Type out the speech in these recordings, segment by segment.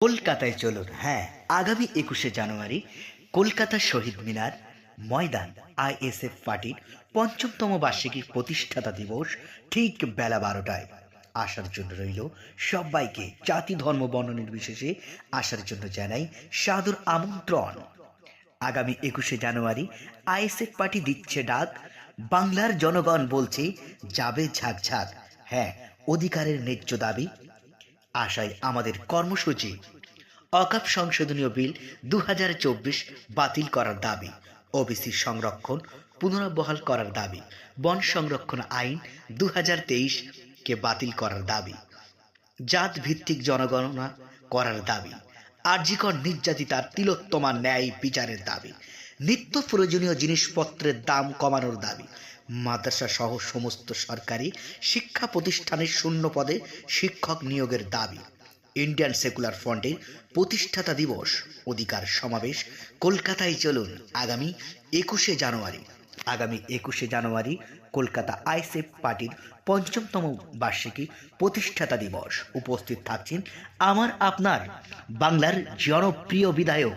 কলকাতায় চলুন হ্যাঁ আগামী একুশে জানুয়ারি কলকাতা শহীদ মিনার ময়দান, আইএসএফ পার্টির পঞ্চমতম বার্ষিকী প্রতিষ্ঠাতা দিবস ঠিক বেলা বারোটায়। আসার জন্য রইল সবাইকে জাতি, ধর্ম, বর্ণ নির্বিশেষে আসার জন্য জানাই সাদর আমন্ত্রণ। আগামী একুশে জানুয়ারি আইএসএফ পার্টি দিচ্ছে ডাক, বাংলার জনগণ বলছে, যাবে ঝাঁকঝাঁক। হ্যাঁ অধিকারের ন্যায্য দাবি আশায় আমাদের কর্মসূচি। অকাপ সংশোধনীয় বিল দু হাজার চব্বিশ বাতিল করার দাবি। ওবিসি সংরক্ষণ পুনর্বহাল করার দাবি। বন সংরক্ষণ আইন দু কে বাতিল করার দাবি। জাত ভিত্তিক জনগণনা করার দাবি। আর্জিকর নির্যাতিতার তিলোত্তমা ন্যায় বিচারের দাবি। নিত্য প্রয়োজনীয় জিনিসপত্রের দাম কমানোর দাবি। মাদ্রাসা সহ সমস্ত সরকারি শিক্ষা প্রতিষ্ঠানের শূন্য পদে শিক্ষক নিয়োগের দাবি। ইন্ডিয়ান সেকুলার ফ্রন্টের প্রতিষ্ঠাতা দিবস, অধিকার সমাবেশ, কলকাতায় চলুন আগামী একুশে জানুয়ারি। আগামী একুশে জানুয়ারি কলকাতা আইসেফ পার্টির পঞ্চমতম বার্ষিকী প্রতিষ্ঠাতা দিবস। উপস্থিত থাকছেন আমার আপনার বাংলার জনপ্রিয় বিধায়ক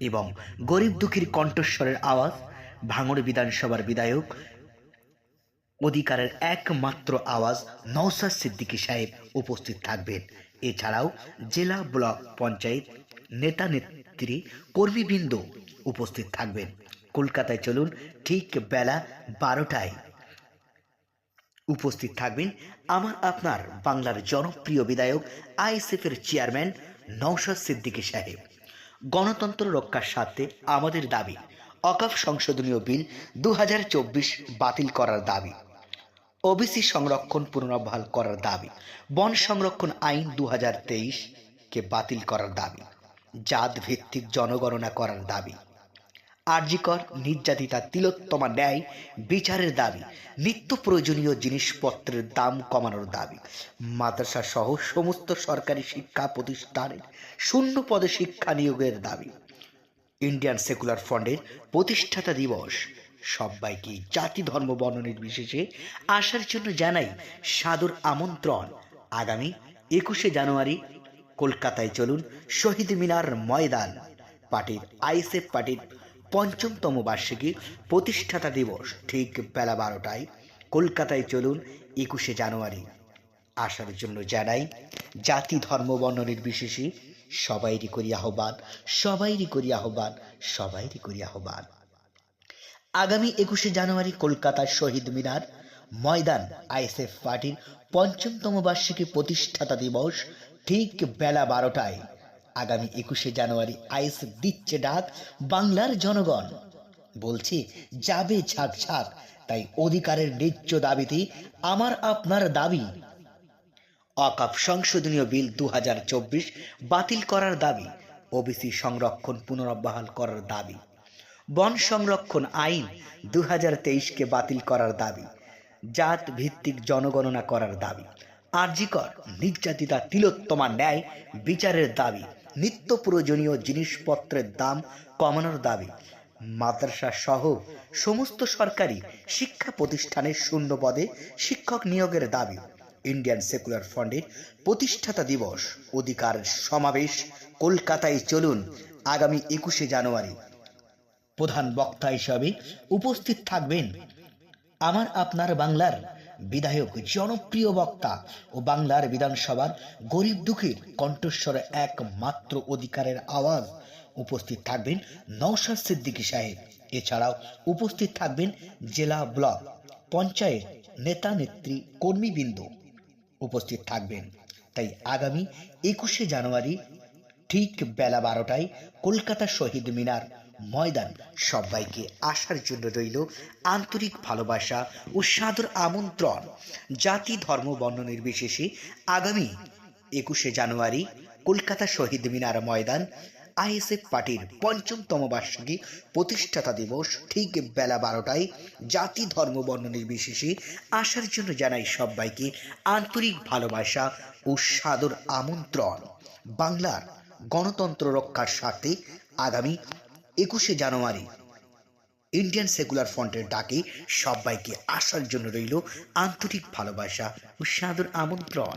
এবং গরিব দুঃখীর কণ্ঠস্বরের আওয়াজ, ভাঙড় বিধানসভার বিধায়ক অধিকারের একমাত্র আওয়াজ নওসাদ সিদ্দিকী সাহেব উপস্থিত থাকবেন। এছাড়াও জেলা ব্লক পঞ্চায়েত নেতা নেত্রী কর্মীবৃন্দ উপস্থিত থাকবেন। কলকাতায় চলুন ঠিক বেলা বারোটায় উপস্থিত থাকবেন আমার আপনার বাংলার জনপ্রিয় বিধায়ক আইএসএফের চেয়ারম্যান নওশাদ সিদ্দিকী সাহেব। গণতন্ত্র রক্ষার স্বার্থে আমাদের দাবি অকাফ সংশোধনীয় বিল দু হাজার চব্বিশ বাতিল করার দাবি। ওবিসি সংরক্ষণ পুনর্বহাল করার দাবি। বন সংরক্ষণ আইন দু হাজার তেইশ কে বাতিল করার দাবি। জাত ভিত্তিক জনগণনা করার দাবি। আর্জিকর, নির্যাতিতা, তিলোত্তমা ন্যায় বিচারের দাবি। নিত্য প্রয়োজনীয় জিনিসপত্রের দাম কমানোর দাবি। মাদ্রাসা সহ সমস্ত সরকারি শিক্ষা প্রতিষ্ঠানের শূন্য পদে শিক্ষা নিয়োগের দাবি। ইন্ডিয়ান সেকুলার ফ্রন্টের প্রতিষ্ঠাতা দিবস। সবাইকে জাতি, ধর্ম, বর্ণ নির্বিশেষে আসার জন্য জানাই সাদর আমন্ত্রণ। আগামী একুশে জানুয়ারি কলকাতায় চলুন শহীদ মিনার ময়দান। পার্টির আইএসএফ পার্টির পঞ্চমতম বার্ষিকী প্রতিষ্ঠাতা দিবস ঠিক বেলা বারোটায় কলকাতায় চলুন একুশে জানুয়ারি। আসার জন্য জানাই জাতি, ধর্ম, বর্ণ নির্বিশেষে সবাইরই করি আহ্বান, সবাইরই করি আহ্বান, সবাইরই করি আহ্বান। আগামী একুশে জানুয়ারি কলকাতার শহীদ মিনার, ময়দান, আইএসএফ পার্টির পঞ্চমতম বার্ষিকী প্রতিষ্ঠাতা দিবস ঠিক বেলা বারোটায়। আগামী একুশে জানুয়ারি আইএসএফ দিচ্ছে ডাক বাংলার জনগণ। বলছি, যাবে ঝাঁক ঝাঁক, তাই অধিকারের ন্যায্য দাবিতে আমার আপনার দাবি। অকাপ সংশোধনীয় বিল দু হাজার চব্বিশ বাতিল করার দাবি, ওবিসি সংরক্ষণ পুনর্বহাল করার দাবি। বন সংরক্ষণ আইন দু কে বাতিল করার দাবি জাত ভিত্তিক জনগণনা করার দাবি আর্জিকর নির্যাতিতা, তিলোত্তমা ন্যায় বিচারের দাবি, নিত্য প্রয়োজনীয় জিনিসপত্রের দাম কমানোর দাবি মাদ্রাসা সহ সমস্ত সরকারি শিক্ষা প্রতিষ্ঠানের শূন্য পদে শিক্ষক নিয়োগের দাবি, ইন্ডিয়ান সেকুলার ফ্রন্টের প্রতিষ্ঠাতা দিবস, অধিকার সমাবেশ, কলকাতায় চলুন, আগামী একুশে জানুয়ারি। প্রধান বক্তা হিসাবে উপস্থিত থাকবেন আমার আপনার বাংলার বিধায়ক, জনপ্রিয় বক্তা ও বাংলার বিধানসভার গরিব দুঃখীর কণ্ঠস্বরে একমাত্র অধিকারের আওয়াজ উপস্থিত থাকবেন নওশাদ সিদ্দিকী সাহেব। এছাড়াও উপস্থিত থাকবেন জেলা ব্লক পঞ্চায়েত নেতা নেত্রী কর্মীবৃন্দ উপস্থিত থাকবেন। তাই আগামী একুশে জানুয়ারি ঠিক বেলা বারোটায় কলকাতা শহীদ মিনার ময়দান। সবাইকে আসার জন্য রইল আন্তরিক ভালোবাসা ও সাদর আমন্ত্রণ। জাতি, ধর্ম, বর্ণ নির্বিশেষে আগামী একুশে জানুয়ারি কলকাতা শহীদ মিনার ময়দান আইএসএফ পার্টির পঞ্চমতম বার্ষিকী প্রতিষ্ঠাতা দিবস ঠিক বেলা বারোটায় জাতি, ধর্ম, বর্ণ নির্বিশেষে আসার জন্য জানাই সবাইকে আন্তরিক ভালোবাসা ও সাদর আমন্ত্রণ। বাংলার গণতন্ত্র রক্ষার স্বার্থে আগামী একুশে জানুয়ারি। ইন্ডিয়ান সেকুলার ফ্রন্টের ডাকে সবাইকে আসার জন্য রইল আন্তরিক ভালোবাসা ও সাদর আমন্ত্রণ।